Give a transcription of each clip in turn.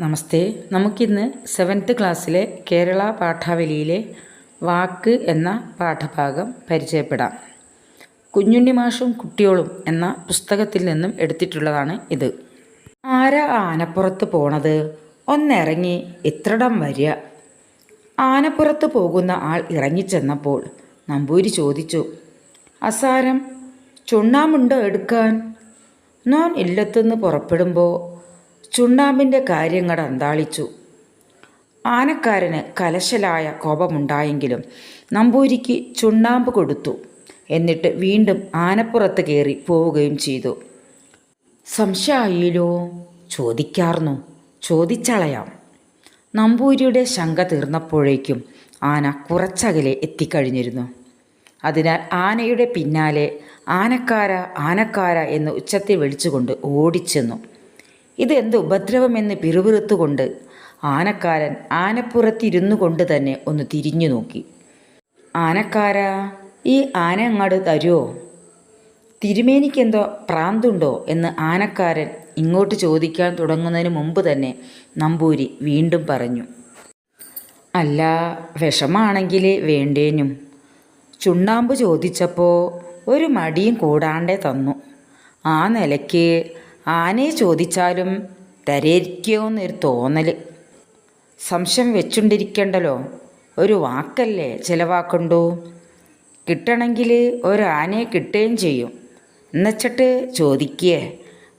നമസ്തേ. നമുക്കിന്ന് സെവൻത്ത് ക്ലാസ്സിലെ കേരള പാഠാവലിയിലെ വാക്ക് എന്ന പാഠഭാഗം പരിചയപ്പെടാം. കുഞ്ഞുണ്ണി മാഷും കുട്ടിയോളും എന്ന പുസ്തകത്തിൽ നിന്നും എടുത്തിട്ടുള്ളതാണ് ഇത്. ആരാ ആനപ്പുറത്ത് പോണത്? ഒന്നിറങ്ങി എത്രടം വരിക? ആനപ്പുറത്ത് പോകുന്ന ആൾ ഇറങ്ങിച്ചെന്നപ്പോൾ നമ്പൂരി ചോദിച്ചു അസാരം ചുണ്ണാമുണ്ടോ എടുക്കാൻ? നോൻ ഇല്ലത്തുനിന്ന് പുറപ്പെടുമ്പോൾ ചുണ്ണാമ്പിന്റെ കാര്യങ്ങൾ അന്താളിച്ചു. ആനക്കാരന് കലശലായ കോപമുണ്ടായെങ്കിലും നമ്പൂരിക്ക് ചുണ്ണാമ്പ് കൊടുത്തു. എന്നിട്ട് വീണ്ടും ആനപ്പുറത്ത് കയറി പോവുകയും ചെയ്തു. സംശയായിലോ ചോദിക്കാർന്നു. ചോദിച്ചളയാം. നമ്പൂരിയുടെ ശങ്ക തീർന്നപ്പോഴേക്കും ആന കുറച്ചകലെ എത്തിക്കഴിഞ്ഞിരുന്നു. അതിനാൽ ആനയുടെ പിന്നാലെ ആനക്കാര ആനക്കാര എന്ന് ഉച്ചത്തിൽ വിളിച്ചുകൊണ്ട് ഓടിച്ചെന്നു. ഇത് എന്ത് ഉപദ്രവമെന്ന് പിറുപിറുത്തുകൊണ്ട് ആനക്കാരൻ ആനപ്പുറത്തിരുന്നു കൊണ്ട് തന്നെ ഒന്ന് തിരിഞ്ഞു നോക്കി. ആനക്കാരാ ഈ ആന അങ്ങാട് തരുമോ തിരുമേനിക്കെന്തോ പ്രാന്തുണ്ടോ എന്ന് ആനക്കാരൻ ഇങ്ങോട്ട് ചോദിക്കാൻ തുടങ്ങുന്നതിന് മുമ്പ് തന്നെ നമ്പൂരി വീണ്ടും പറഞ്ഞു. അല്ല വിഷമാണെങ്കിൽ വേണ്ടേനും. ചുണ്ണാമ്പ് ചോദിച്ചപ്പോൾ ഒരു മടിയും കൂടാണ്ടേ തന്നു. ആ നിലയ്ക്ക് ആനയെ ചോദിച്ചാലും തരേരിക്കുമെന്നൊരു തോന്നൽ സംശയം വെച്ചുണ്ടിരിക്കണ്ടല്ലോ. ഒരു വാക്കല്ലേ ചിലവാക്കണ്ടോ. കിട്ടണമെങ്കിൽ ഒരാനയെ കിട്ടുകയും ചെയ്യും. എന്നുവച്ചിട്ട് ചോദിക്കേ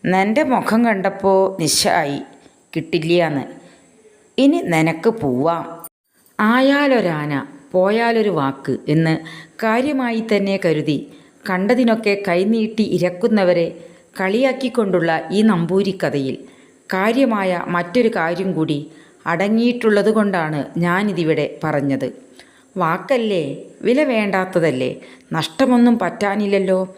നിന്റെ മുഖം കണ്ടപ്പോൾ നിശായി കിട്ടില്ലയെന്ന്. ഇനി നിനക്ക് പോവാം. ആയാലൊരാന പോയാലൊരു വാക്ക് എന്ന് കാര്യമായി തന്നെ കരുതി കണ്ടതിനൊക്കെ കൈനീട്ടി ഇരക്കുന്നവരെ കളിയാക്കിക്കൊണ്ടുള്ള ഈ നമ്പൂരിക്കഥയിൽ കാര്യമായ മറ്റൊരു കാര്യം കൂടി അടങ്ങിയിട്ടുള്ളത് കൊണ്ടാണ് ഞാനിതിവിടെ പറഞ്ഞത്. വാക്കല്ലേ? വില വേണ്ടാത്തതല്ലേ? നഷ്ടമൊന്നും പറ്റാനില്ലല്ലോ?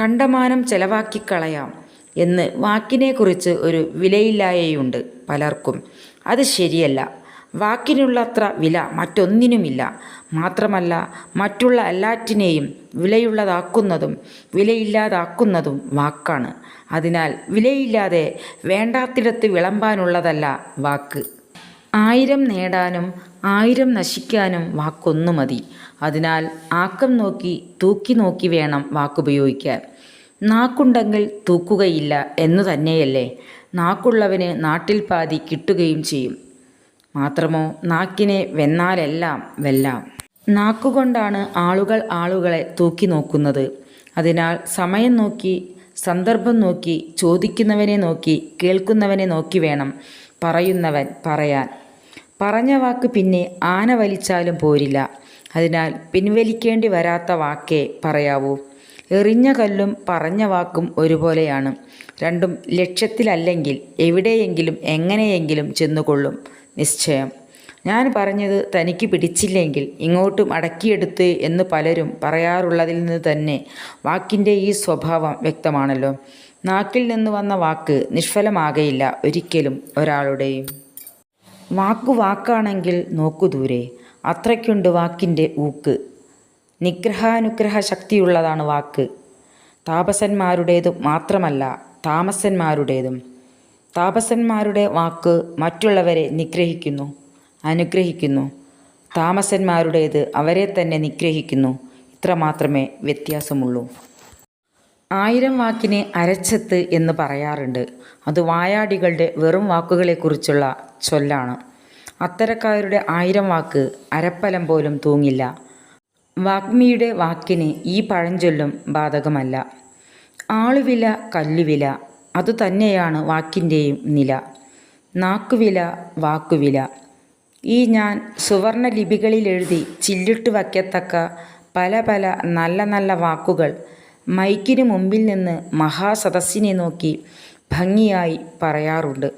കണ്ടമാനം ചെലവാക്കിക്കളയാം എന്ന് വാക്കിനെക്കുറിച്ച് ഒരു വിലയില്ലായയുണ്ട് പലർക്കും. അത് ശരിയല്ല. വാക്കിനുള്ളത്ര വില മറ്റൊന്നിനുമില്ല. മാത്രമല്ല മറ്റുള്ള എല്ലാറ്റിനെയും വിലയുള്ളതാക്കുന്നതും വിലയില്ലാതാക്കുന്നതും വാക്കാണ്. അതിനാൽ വിലയില്ലാതെ വേണ്ടാത്തിടത്ത് വിളമ്പാനുള്ളതല്ല വാക്ക്. ആയിരം നേടാനും ആയിരം നശിക്കാനും വാക്കൊന്നു മതി അതിനാൽ ആക്കം നോക്കി തൂക്കി നോക്കി വേണം വാക്കുപയോഗിക്കാൻ. നാക്കുണ്ടെങ്കിൽ തൂക്കുകയില്ല എന്നു തന്നെയല്ലേ? നാക്കുള്ളവന് നാട്ടിൽ പാതി കിട്ടുകയും ചെയ്യും. മാത്രമോ നാക്കിനെ വെന്നാലെല്ലാം വെല്ലാം. നാക്കുകൊണ്ടാണ് ആളുകൾ ആളുകളെ തൂക്കി നോക്കുന്നത്. അതിനാൽ സമയം നോക്കി സന്ദർഭം നോക്കി ചോദിക്കുന്നവനെ നോക്കി കേൾക്കുന്നവനെ നോക്കി വേണം പറയുന്നവൻ പറയാൻ. പറഞ്ഞ വാക്ക് പിന്നെ ആന വലിച്ചാലും പോരില്ല. അതിനാൽ പിൻവലിക്കേണ്ടി വരാത്ത വാക്കേ പറയാവൂ. എറിഞ്ഞ കല്ലും പറഞ്ഞ വാക്കും ഒരുപോലെയാണ്. രണ്ടും ലക്ഷ്യത്തിലല്ലെങ്കിൽ എവിടെയെങ്കിലും എങ്ങനെയെങ്കിലും ചെന്നുകൊള്ളും. നിശ്ചയം. ഞാൻ പറഞ്ഞത് തനിക്ക് പിടിച്ചില്ലെങ്കിൽ ഇങ്ങോട്ട് അടക്കിയെടുത്ത് എന്ന് പലരും പറയാറുള്ളതിൽ നിന്ന് തന്നെ വാക്കിന്റെ ഈ സ്വഭാവം വ്യക്തമാണല്ലോ. നാക്കിൽ നിന്ന് വന്ന വാക്ക് നിഷ്ഫലമാകയില്ല ഒരിക്കലും ഒരാളുടെയും. വാക്കു വാക്കാണെങ്കിൽ നോക്കു ദൂരെ. അത്രയ്ക്കുണ്ട് വാക്കിന്റെ ഊക്ക്. നിഗ്രഹാനുഗ്രഹ ശക്തിയുള്ളതാണ് വാക്ക്. താപസന്മാരുടേതു മാത്രമല്ല താമസന്മാരുടേതും. താപസന്മാരുടെ വാക്ക് മറ്റുള്ളവരെ നിഗ്രഹിക്കുന്നു അനുഗ്രഹിക്കുന്നു. താമസന്മാരുടേത് അവരെ തന്നെ നിഗ്രഹിക്കുന്നു. ഇത്രമാത്രമേ വ്യത്യാസമുള്ളൂ. ആയിരം വാക്കിനെ അരച്ചത്ത് എന്ന് പറയാറുണ്ട്. അത് വായാടികളുടെ വെറും വാക്കുകളെക്കുറിച്ചുള്ള ചൊല്ലാണ്. അത്തരക്കാരുടെ ആയിരം വാക്ക് അരപ്പലം പോലും തൂങ്ങില്ല. വാഗ്മിയുടെ വാക്കിന് ഈ പഴഞ്ചൊല്ലും ബാധകമല്ല. ആളുവില കല്ലുവില അതുതന്നെയാണ് വാക്കിന്റെയും നില. നാക്കുവില വാക്കുവില. ഈ ഞാൻ സുവർണ ലിപികളിൽ എഴുതി ചില്ലിട്ട് വയ്ക്കത്തക്ക പല പല നല്ല നല്ല വാക്കുകൾ മൈക്കിന് മുമ്പിൽ നിന്ന് മഹാസദസ്സിനെ നോക്കി ഭംഗിയായി പറയാറുണ്ട്.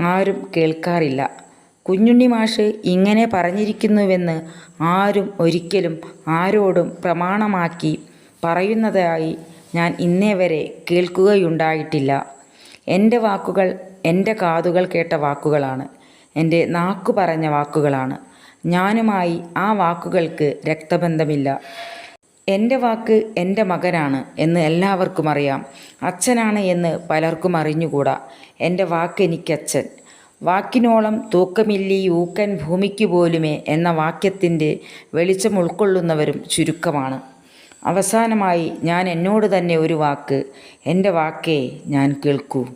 ആരും കേൾക്കാറില്ല. കുഞ്ഞുണ്ണി മാഷ് ഇങ്ങനെ പറഞ്ഞിരിക്കുന്നുവെന്ന് ആരും ഒരിക്കലും ആരോടും പ്രമാണമാക്കി പറയുന്നതായി ഞാൻ ഇന്നേ വരെ കേൾക്കുകയുണ്ടായിട്ടില്ല. എന്റെ വാക്കുകൾ എന്റെ കാതുകൾ കേട്ട വാക്കുകളാണ്. എന്റെ നാക്കു പറഞ്ഞ വാക്കുകളാണ്. ഞാനുമായി ആ വാക്കുകൾക്ക് രക്തബന്ധമില്ല. എന്റെ വാക്ക് എന്റെ മകനാണ് എന്ന് എല്ലാവർക്കും അറിയാം. അച്ഛനാണ് എന്ന് പലർക്കും അറിഞ്ഞുകൂടാ. എന്റെ വാക്ക് എനിക്കച്ഛൻ വാക്കിനോളം തൂക്കമില്ലി ഊക്കൻ ഭൂമിക്ക് പോലുമേ എന്ന വാക്യത്തിന്റെ വെളിച്ചം ഉൾക്കൊള്ളുന്നവരും ചുരുക്കമാണ്. അവസാനമായി ഞാൻ എന്നോട് തന്നെ ഒരു വാക്ക് എന്റെ വാക്കേ ഞാൻ കേൾക്കൂ.